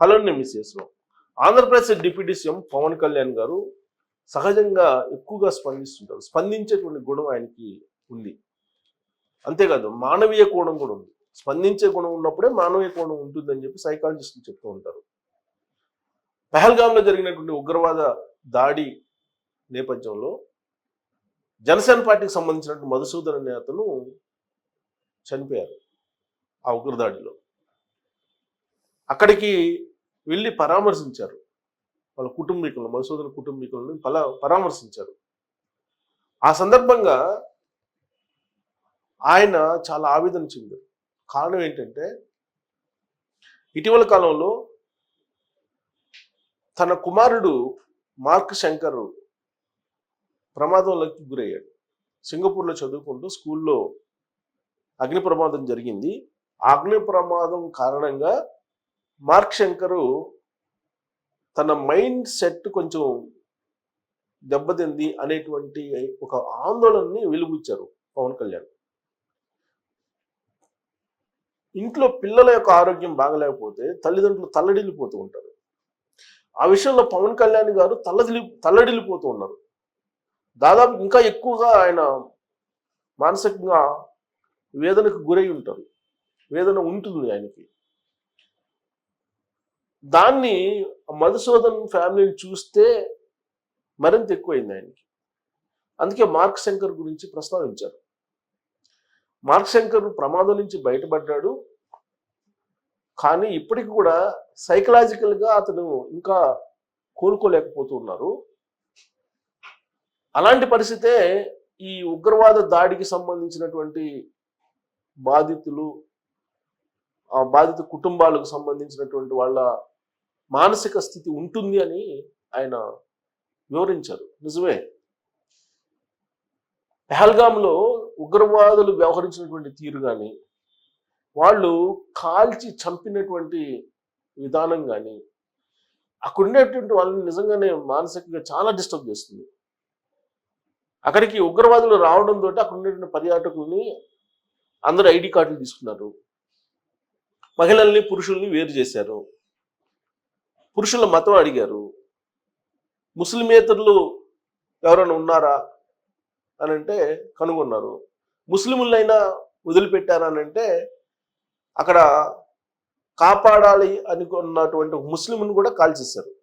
హలోని మిస్సెస్లో Andhra Pradesh deputy CM Pawan Kalyan గారు సహజంగా ఎక్కువగా స్పందిస్తుంటారు. స్పందించేటువంటి గుణం ఆయనకి ఉంది. అంతేకాదు మానవీయ కోణం కూడా ఉంది. స్పందించే గుణం ఉన్నప్పుడే మానవీయ కోణం ఉంటుందని చెప్పి సైకాలజిస్టులు చెప్తూ ఉంటారు. పహల్గామ్లో జరిగినటువంటి ఉగ్రవాద దాడి నేపథ్యంలో జనసేన పార్టీకి సంబంధించినటువంటి మధుసూదన్ అనే అతను చనిపోయారు ఆ ఉగ్రదాడిలో. అక్కడికి వెళ్ళి పరామర్శించారు. వాళ్ళ కుటుంబీకులను మధుసూదన కుటుంబీకులను పలా పరామర్శించారు. ఆ సందర్భంగా ఆయన చాలా ఆవేదన చెందారు. కారణం ఏంటంటే ఇటీవల కాలంలో తన కుమారుడు మార్క్ శంకర్ ప్రమాదంలోకి గురయ్యాడు. సింగపూర్లో చదువుకుంటూ స్కూల్లో అగ్ని ప్రమాదం జరిగింది. అగ్ని ప్రమాదం కారణంగా మార్క్ శంకరు తన మైండ్ సెట్ కొంచెం దెబ్బతింది అనేటువంటి ఒక ఆందోళనని వెలుగుచ్చారు పవన్ కళ్యాణ్. ఇంట్లో పిల్లల యొక్క ఆరోగ్యం బాగలేకపోతే తల్లిదండ్రులు తల్లడిల్లిపోతూ ఉంటారు. ఆ విషయంలో పవన్ కళ్యాణ్ గారు తల్లదిలి తల్లడిల్లిపోతూ ఉన్నారు. దాదాపు ఇంకా ఎక్కువగా ఆయన మానసికంగా వేదనకు గురై ఉంటారు. వేదన ఉంటుంది ఆయనకి. దాన్ని మధుసూదన్ ఫ్యామిలీని చూస్తే మరింత ఎక్కువైంది ఆయనకి. అందుకే మార్క్ శంకర్ గురించి ప్రస్తావించారు. మార్క్ శంకర్ ప్రమాదం నుంచి బయటపడ్డాడు. కానీ ఇప్పటికి కూడా సైకలాజికల్గా అతను ఇంకా కోలుకోలేకపోతున్నారు. అలాంటి పరిస్థితే ఈ ఉగ్రవాద దాడికి సంబంధించినటువంటి బాధితులు బాధిత కుటుంబాలకు సంబంధించినటువంటి వాళ్ళ మానసిక స్థితి ఉంటుంది అని ఆయన వివరించారు. నిజమే. పెహల్గాంలో ఉగ్రవాదులు వ్యవహరించినటువంటి తీరు కానీ వాళ్ళు కాల్చి చంపినటువంటి విధానం కానీ అక్కడ ఉండేటువంటి వాళ్ళని నిజంగానే మానసికంగా చాలా డిస్టర్బ్ చేస్తుంది. అక్కడికి ఉగ్రవాదులు రావడంతో అక్కడ ఉండేటువంటి పర్యాటకుల్ని అందరూ ఐడి కార్డులు తీసుకున్నారు. మహిళల్ని పురుషుల్ని వేరు చేశారు. పురుషుల మతం అడిగారు. ముస్లిమేతరులు ఎవరైనా ఉన్నారా అని అంటే కనుగొన్నారు. ముస్లిములైనా వదిలిపెట్టారనంటే అక్కడ కాపాడాలి అనుకున్నటువంటి ముస్లింను కూడా కాల్చేశారు.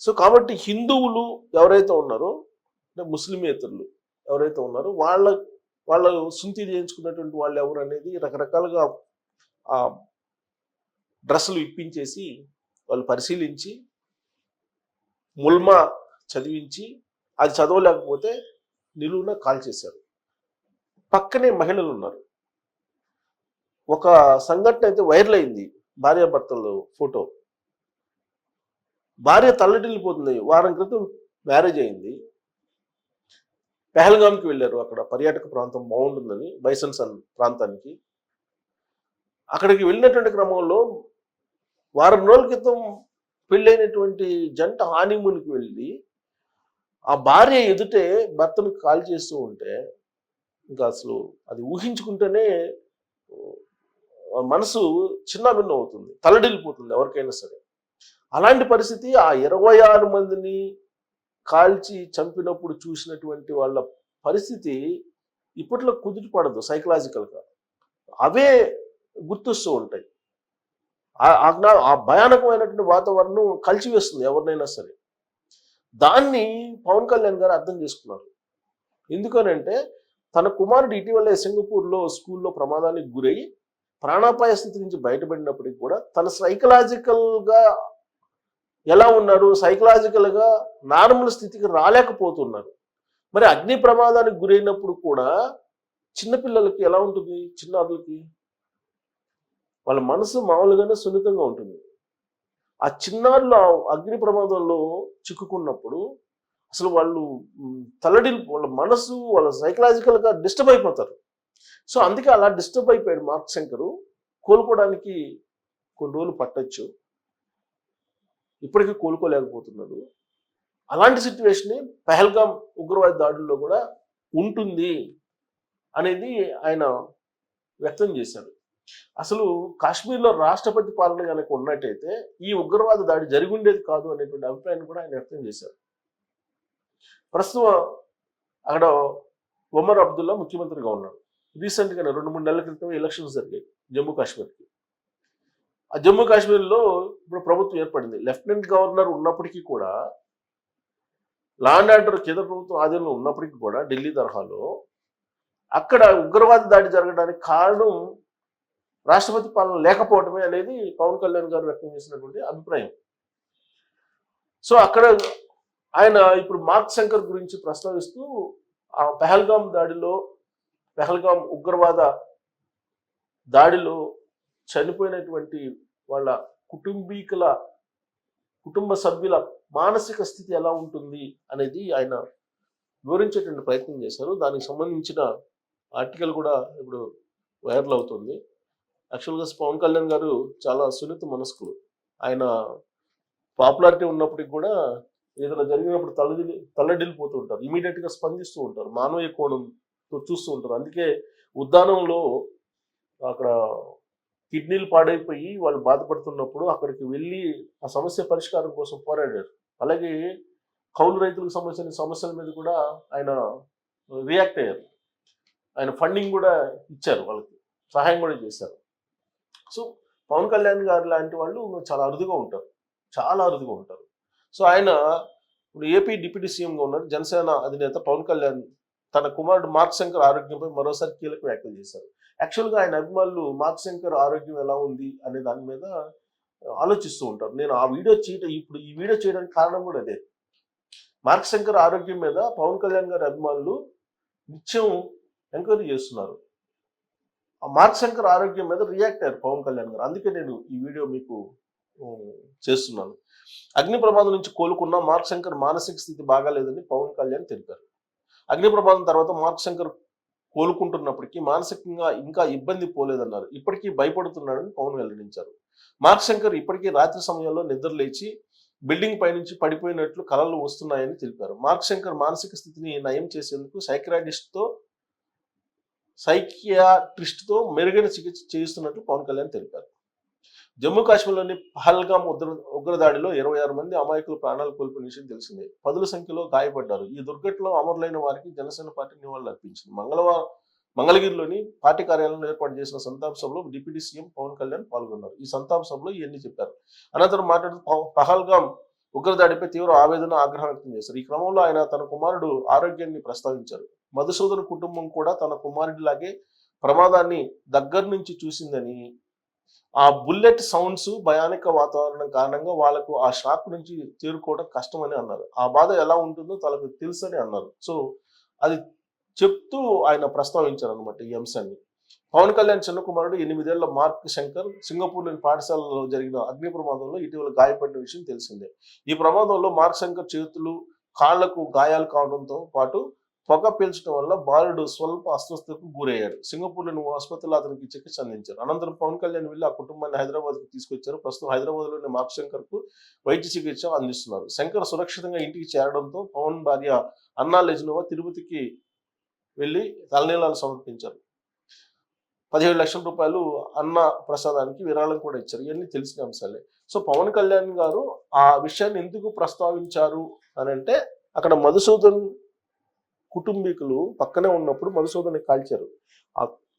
సో కాబట్టి హిందువులు ఎవరైతే ఉన్నారో అంటే ముస్లిమేతరులు ఎవరైతే ఉన్నారో వాళ్ళ వాళ్ళు సుంతి చేయించుకున్నటువంటి వాళ్ళు ఎవరు అనేది రకరకాలుగా డ్రెస్సులు ఇప్పించేసి వాళ్ళు పరిశీలించి ముల్మా చదివించి అది చదవలేకపోతే నిలువున కాల్ చేశారు. పక్కనే మహిళలు ఉన్నారు. ఒక సంఘటన అయితే వైరల్ అయింది భార్యాభర్తల ఫోటో. భార్య తల్లడిల్లిపోతుంది. వారం క్రితం మ్యారేజ్ అయింది. పెహల్గామ్కి వెళ్ళారు. అక్కడ పర్యాటక ప్రాంతం బాగుంటుందని బైసన్సన్ ప్రాంతానికి. అక్కడికి వెళ్ళినటువంటి క్రమంలో వారం రోజుల క్రితం పెళ్ళైనటువంటి జంట హానీమూన్కి వెళ్ళి ఆ భార్య ఎదుటే భర్తను కాల్ చేస్తూ ఉంటే ఇంకా అసలు అది ఊహించుకుంటేనే మనసు చిన్న భిన్నం అవుతుంది తలడిల్లిపోతుంది ఎవరికైనా సరే. అలాంటి పరిస్థితి ఆ ఇరవై ఆరు మందిని కాల్చి చంపినప్పుడు చూసినటువంటి వాళ్ళ పరిస్థితి ఇప్పట్లో కుదిరిపడదు సైకలాజికల్గా అవే గుర్తొస్తూ ఉంటాయి. ఆ- ఆ భయానకమైనటువంటి వాతావరణం కలిచివేస్తుంది ఎవరినైనా సరే. దాన్ని పవన్ కళ్యాణ్ గారు అర్థం చేసుకున్నారు. ఎందుకనంటే తన కుమారుడు ఇటీవలే సింగపూర్లో స్కూల్లో ప్రమాదానికి గురై ప్రాణాపాయ స్థితి నుంచి బయటపడినప్పటికీ కూడా తన సైకలాజికల్గా ఎలా ఉన్నారు? సైకలాజికల్గా నార్మల్ స్థితికి రాలేకపోతున్నారు. మరి అగ్ని ప్రమాదానికి గురైనప్పుడు కూడా చిన్నపిల్లలకి ఎలా ఉంటుంది? చిన్నారులకి? వాళ్ళ మనసు మామూలుగానే సున్నితంగా ఉంటుంది. ఆ చిన్నారులు ఆ అగ్ని ప్రమాదంలో చిక్కుకున్నప్పుడు అసలు వాళ్ళు తల్లడి వాళ్ళ మనసు వాళ్ళ సైకలాజికల్గా డిస్టర్బ్ అయిపోతారు. సో అందుకే అలా డిస్టర్బ్ అయిపోయాడు మార్క్ శంకరు. కోలుకోవడానికి కొన్ని రోజులు పట్టచ్చు. ఇప్పటికీ కోలుకోలేకపోతున్నాడు అలాంటి సిచ్యువేషనే పహల్గామ్ ఉగ్రవాద దాడుల్లో కూడా ఉంటుంది అనేది ఆయన వ్యక్తం చేశాడు. అసలు కాశ్మీర్లో రాష్ట్రపతి పాలన కనుక ఉన్నట్టయితే ఈ ఉగ్రవాద దాడి జరిగి ఉండేది కాదు అనేటువంటి అభిప్రాయాన్ని కూడా ఆయన వ్యక్తం చేశారు. ప్రస్తుతం అక్కడ ఒమర్ అబ్దుల్లా ముఖ్యమంత్రిగా ఉన్నాడు. రీసెంట్గా రెండు మూడు నెలల క్రితం ఎలక్షన్స్ జరిగాయి జమ్మూ కాశ్మీర్కి. ఆ జమ్మూ కాశ్మీర్లో ఇప్పుడు ప్రభుత్వం ఏర్పడింది. లెఫ్టినెంట్ గవర్నర్ ఉన్నప్పటికీ కూడా లాండ్ ఆర్డర్ కేంద్ర ప్రభుత్వం ఆధీనంలో ఉన్నప్పటికీ కూడా ఢిల్లీ తరహాలో అక్కడ ఉగ్రవాద దాడి జరగడానికి కారణం రాష్ట్రపతి పాలన లేకపోవడమే అనేది పవన్ కళ్యాణ్ గారు వ్యక్తం చేసినటువంటి అభిప్రాయం. సో అక్కడ ఆయన ఇప్పుడు మార్క్ శంకర్ గురించి ప్రస్తావిస్తూ ఆ పెహల్గాం దాడిలో పెహల్గాం ఉగ్రవాద దాడిలో చనిపోయినటువంటి వాళ్ళ కుటుంబీకుల కుటుంబ సభ్యుల మానసిక స్థితి ఎలా ఉంటుంది అనేది ఆయన వివరించేటువంటి ప్రయత్నం చేశారు. దానికి సంబంధించిన ఆర్టికల్ కూడా ఇప్పుడు వైరల్ అవుతుంది. యాక్చువల్గా పవన్ కళ్యాణ్ గారు చాలా సున్నిత మనస్కులు. ఆయన పాపులారిటీ ఉన్నప్పటికి కూడా ఏదైనా జరిగినప్పుడు తలదిలి తల్లడిల్లిపోతూ ఉంటారు. ఇమీడియట్గా స్పందిస్తూ ఉంటారు. మానవీయ కోణంతో చూస్తూ ఉంటారు. అందుకే ఉద్దానంలో అక్కడ కిడ్నీలు పాడైపోయి వాళ్ళు బాధపడుతున్నప్పుడు అక్కడికి వెళ్ళి ఆ సమస్య పరిష్కారం కోసం పోరాడారు. అలాగే కౌలు రైతులకు సంబంధించిన సమస్యల మీద కూడా ఆయన రియాక్ట్ అయ్యారు. ఆయన ఫండింగ్ కూడా ఇచ్చారు వాళ్ళకి సహాయం కూడా చేశారు. సో పవన్ కళ్యాణ్ గారు లాంటి వాళ్ళు చాలా అరుదుగా ఉంటారు. చాలా అరుదుగా ఉంటారు. సో ఆయన ఇప్పుడు ఏపీ డిప్యూటీ సీఎంగా ఉన్నారు. జనసేన అధినేత పవన్ కళ్యాణ్ తన కుమారుడు మార్క్ శంకర్ ఆరోగ్యంపై మరోసారి కీలక వ్యాఖ్యలు చేశారు. యాక్చువల్గా ఆయన అభిమానులు మార్క్ శంకర్ ఆరోగ్యం ఎలా ఉంది అనే దాని మీద ఆలోచిస్తూ ఉంటారు. నేను ఆ వీడియో చేయడం ఇప్పుడు ఈ వీడియో చేయడానికి కారణం కూడా అదే. మార్క్ శంకర్ ఆరోగ్యం మీద పవన్ కళ్యాణ్ గారి అభిమానులు నిత్యం ఎంక్వైరీ చేస్తున్నారు. ఆ మార్క్ శంకర్ ఆరోగ్యం మీద రియాక్ట్ అయ్యారు పవన్ కళ్యాణ్ గారు. అందుకే నేను ఈ వీడియో మీకు చేస్తున్నాను. అగ్ని ప్రమాదం నుంచి కోలుకున్న మార్క్ శంకర్ మానసిక స్థితి బాగాలేదని పవన్ కళ్యాణ్ తెలిపారు. అగ్ని ప్రమాదం తర్వాత మార్క్ శంకర్ కోలుకుంటున్నప్పటికీ మానసికంగా ఇంకా ఇబ్బంది పోలేదన్నారు. ఇప్పటికీ భయపడుతున్నాడని పవన్ వెల్లడించారు. మార్క్ శంకర్ ఇప్పటికీ రాత్రి సమయంలో నిద్ర లేచి బిల్డింగ్ పైనుంచి పడిపోయినట్లు కలలు వస్తున్నాయని తెలిపారు. మార్క్ శంకర్ మానసిక స్థితిని నయం చేసేందుకు సైక్రాటిస్ట్తో సైకియాట్రిస్ట్తో మెరుగైన చికిత్స చేయిస్తున్నట్లు పవన్ కళ్యాణ్ తెలిపారు. జమ్మూ కాశ్మీర్లోని పహల్గామ్ ఉగ్ర ఉగ్రదాడిలో ఇరవై ఆరు మంది అమాయకులు ప్రాణాలు కోల్పోయిన విషయం తెలిసిందే. పదుల సంఖ్యలో గాయపడ్డారు. ఈ దుర్ఘటనలో అమరులైన వారికి జనసేన పార్టీ నివాళులు అర్పించింది. మంగళవారం మంగళగిరిలోని పార్టీ కార్యాలయంలో ఏర్పాటు చేసిన సంతాప సభలో డిప్యూటీ సీఎం పవన్ కళ్యాణ్ పాల్గొన్నారు. ఈ సంతాప సభలో ఇవన్నీ చెప్పారు. అనంతరం మాట్లాడుతూ పవ- పహల్గామ్ ఉగ్రదాడిపై తీవ్ర ఆవేదన ఆగ్రహం వ్యక్తం చేశారు. ఈ క్రమంలో ఆయన తన కుమారుడు ఆరోగ్యాన్ని ప్రస్తావించారు. మధుసూదన్ కుటుంబం కూడా తన కుమారుడిలాగే ప్రమాదాన్ని దగ్గర నుంచి చూసిందని ఆ బుల్లెట్ సౌండ్స్ భయానక వాతావరణం కారణంగా వాళ్ళకు ఆ షాక్ నుంచి తేరుకోవడం కష్టమని అన్నారు. ఆ బాధ ఎలా ఉంటుందో తనకు తెలుసని అన్నారు. సో అది చెప్తూ ఆయన ప్రస్తావించారు అనమాట ఈ అంశాన్ని. పవన్ కళ్యాణ్ చిన్న కుమారుడు ఎనిమిదేళ్ళ మార్క్ శంకర్ సింగపూర్లోని పాఠశాలలో జరిగిన అగ్ని ప్రమాదంలో ఇటీవల గాయపడిన విషయం తెలిసిందే. ఈ ప్రమాదంలో మార్క్ శంకర్ చేతులు కాళ్ళకు గాయాలు కావడంతో పాటు పొగ పీల్చడం వల్ల బాలుడు స్వల్ప అస్వస్థతకు గురయ్యాడు సింగపూర్లోని ఓ ఆసుపత్రిలో అతనికి చికిత్స అందించారు. అనంతరం పవన్ కళ్యాణ్ వెళ్ళి ఆ కుటుంబాన్ని హైదరాబాద్కు తీసుకొచ్చారు. ప్రస్తుతం హైదరాబాద్లోని మాక్ శంకర్కు వైద్య చికిత్స అందిస్తున్నారు. శంకర్ సురక్షితంగా ఇంటికి చేరడంతో పవన్ భార్య అన్నా లెజినోవా తిరుపతికి వెళ్ళి తలనీలాలు సమర్పించారు. పదిహేడు లక్షల రూపాయలు అన్న ప్రసాదానికి విరాళం కూడా ఇచ్చారు. ఇవన్నీ తెలిసిన అంశాలే. సో పవన్ కళ్యాణ్ గారు ఆ విషయాన్ని ఎందుకు ప్రస్తావించారు అని అంటే అక్కడ మధుసూదన్ కుటుంబీకులు పక్కనే ఉన్నప్పుడు మధుసూదన్ని కాల్చారు.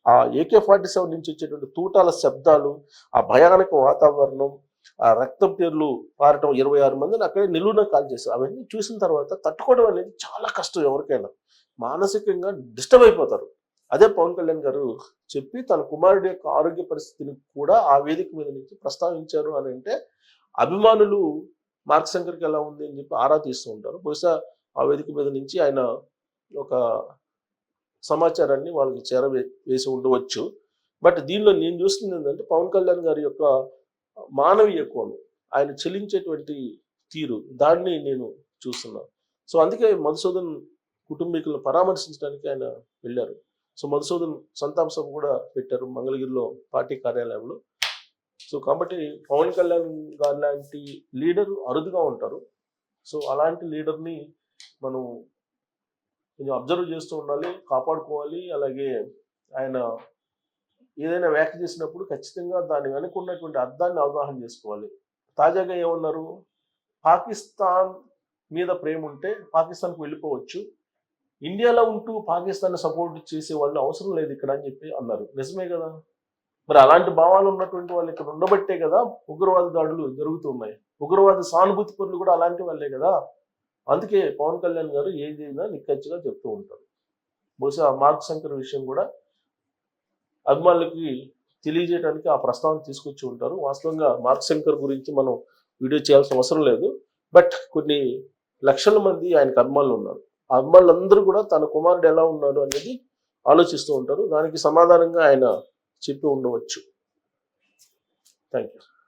ఆ- ఏకే ఫార్టీ సెవెన్ నుంచి వచ్చేటువంటి తూటాల శబ్దాలు ఆ భయానక వాతావరణం ఆ రక్తం పేర్లు పారటం ఇరవై ఆరు మందిని అక్కడే నిలువున కాల్ చేశారు అవన్నీ చూసిన తర్వాత తట్టుకోవడం అనేది చాలా కష్టం ఎవరికైనా. మానసికంగా డిస్టర్బ్ అయిపోతారు. అదే పవన్ కళ్యాణ్ గారు చెప్పి తన కుమారుడి యొక్క ఆరోగ్య పరిస్థితిని కూడా ఆ వేదిక మీద నుంచి ప్రస్తావించారు అని అంటే అభిమానులు మార్క్ శంకర్కి ఎలా ఉంది? అని చెప్పి ఆరా తీస్తూ ఉంటారు. బహుశా ఆ వేదిక మీద నుంచి ఆయన ఒక సమాచారాన్ని వాళ్ళకి చేరవే వేసి ఉండవచ్చు. బట్ దీనిలో నేను చూస్తుంది ఏంటంటే పవన్ కళ్యాణ్ గారి యొక్క మానవీయ కోణం ఆయన చెల్లించేటువంటి తీరు దాన్ని నేను చూస్తున్నాను సో అందుకే మధుసూదన్ కుటుంబీకులను పరామర్శించడానికి ఆయన వెళ్ళారు. సో మధుసూదన్ సంతాప సభ కూడా పెట్టారు మంగళగిరిలో పార్టీ కార్యాలయంలో. సో కాబట్టి పవన్ కళ్యాణ్ గారు లాంటి లీడర్ అరుదుగా ఉంటారు. సో అలాంటి లీడర్ని మనం కొంచెం అబ్జర్వ్ చేస్తూ ఉండాలి కాపాడుకోవాలి. అలాగే ఆయన ఏదైనా వ్యాఖ్య చేసినప్పుడు ఖచ్చితంగా దాని వెనక ఉన్నటువంటి అర్థాన్ని అవగాహన చేసుకోవాలి. తాజాగా ఏమన్నారు? పాకిస్తాన్ మీద ప్రేమ ఉంటే పాకిస్తాన్కు వెళ్ళిపోవచ్చు. ఇండియాలో ఉంటూ పాకిస్తాన్ సపోర్ట్ చేసే వాళ్ళు అవసరం లేదు ఇక్కడ అని చెప్పి అన్నారు. నిజమే కదా? మరి అలాంటి భావాలు ఉన్నటువంటి వాళ్ళు ఇక్కడ ఉండబట్టే కదా ఉగ్రవాద దాడులు జరుగుతున్నాయి. ఉగ్రవాద సానుభూతి పనులు కూడా అలాంటి వాళ్ళే కదా? అందుకే పవన్ కళ్యాణ్ గారు ఏదైనా నిక్కచ్చిగా చెప్తూ ఉంటారు. బహుశా మార్క్ శంకర్ విషయం కూడా అభిమానులకి తెలియజేయడానికి ఆ ప్రస్తావన తీసుకొచ్చి ఉంటారు. వాస్తవంగా మార్క్ శంకర్ గురించి మనం వీడియో చేయాల్సిన అవసరం లేదు. బట్ కొన్ని లక్షల మంది ఆయనకు అభిమానులు ఉన్నారు. ఆ అభిమానులందరూ కూడా తన కుమారుడు ఎలా ఉన్నాడు అనేది ఆలోచిస్తూ ఉంటారు. దానికి సమాధానంగా ఆయన చెప్పి ఉండవచ్చు. Thank you